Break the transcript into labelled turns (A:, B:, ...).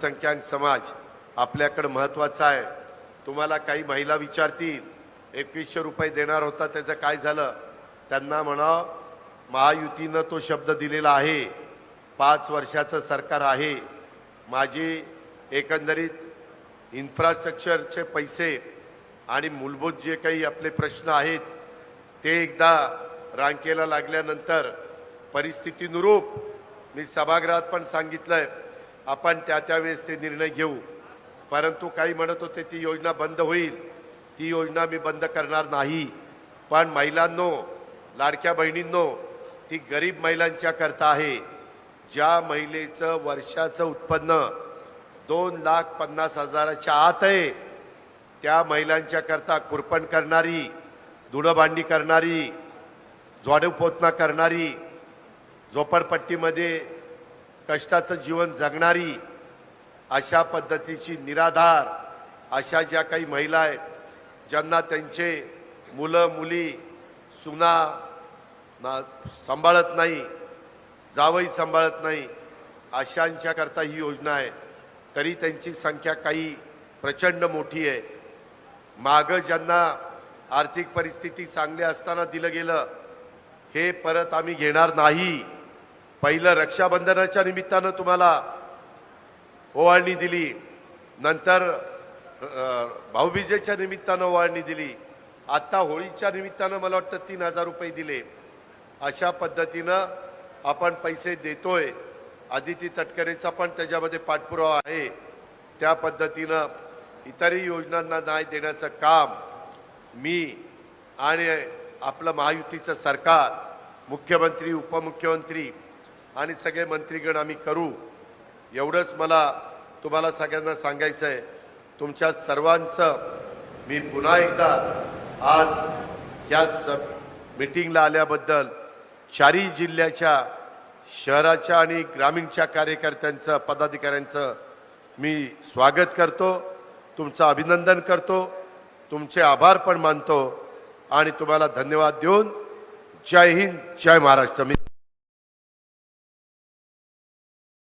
A: संख्यांक समाज आपल्याकडं महत्त्वाचा आहे. तुम्हाला काही महिला विचारतील एकवीसशे रुपये देणार होता त्याचं काय झालं? त्यांना म्हणा महायुतीनं तो शब्द दिलेला आहे. पाच वर्षाचं सरकार आहे. माझी एकंदरीत इन्फ्रास्ट्रक्चरचे पैसे आणि मूलभूत जे काही आपले प्रश्न आहेत ते एकदा रांकेला लागल्यानंतर परिस्थितीनुरूप मी सभागृहात पण सांगितलं आहे आपण त्या त्यावेळेस ते निर्णय घेऊ. परंतु काही म्हणत होते ती योजना बंद होईल. ती योजना मी बंद करणार नाही. पण महिलांनो लाडक्या बहिणींनो ती गरीब महिलांच्या करता आहे. ज्या महिलेचं वर्षाचं उत्पन्न दोन लाख पन्नास हजाराच्या आत आहे त्या महिलांच्या करता कुरपण करणारी धुणभांडी करणारी पोतना करणारी झोपडपट्टीमध्ये कष्टाचं जीवन जगणारी अशा पद्धतीची निराधार अशा ज्या काही महिला आहेत ज्यांना त्यांचे मुलं मुली सुना ना सांभाळत नाही जावई सांभाळत नाही अशांच्याकरता ही योजना आहे. तरी त्यांची संख्या काही प्रचंड मोठी आहे. मागं ज्यांना आर्थिक परिस्थिती चांगली असताना दिलं गेलं हे परत आम्ही घेणार नाही. पहिलं रक्षाबंधनाच्या निमित्तानं तुम्हाला ओवाळणी दिली. नंतर भाऊबीजेच्या निमित्तानं ओवाळणी दिली. आत्ता होळीच्या निमित्तानं मला वाटतं तीन हजार रुपये दिले. अशा पद्धतीनं आपण पैसे देतोय. आदिती तटकरेचा पण त्याच्यामध्ये पाठपुरावा आहे. त्या पद्धतीनं इतरही योजनांना न्याय देण्याचं काम मी आणि आपलं महायुतीचं सरकार मुख्यमंत्री उपमुख्यमंत्री आणि सगळे मंत्रीगण आम्ही करू. एवढंच मला तुम्हाला सगळ्यांना सांगायचं आहे तुमच्या सर्वांचं मी पुन्हा एकदा आज या स मिटिंगला आल्याबद्दल चारही जिल्ह्याच्या शहराच्या आणि ग्रामीणच्या कार्यकर्त्यांचं पदाधिकाऱ्यांचं मी स्वागत करतो. तुमचं अभिनंदन करतो. तुमचे आभार पण मानतो. आणि तुम्हाला धन्यवाद देऊन जय हिंद जय महाराष्ट्र. मी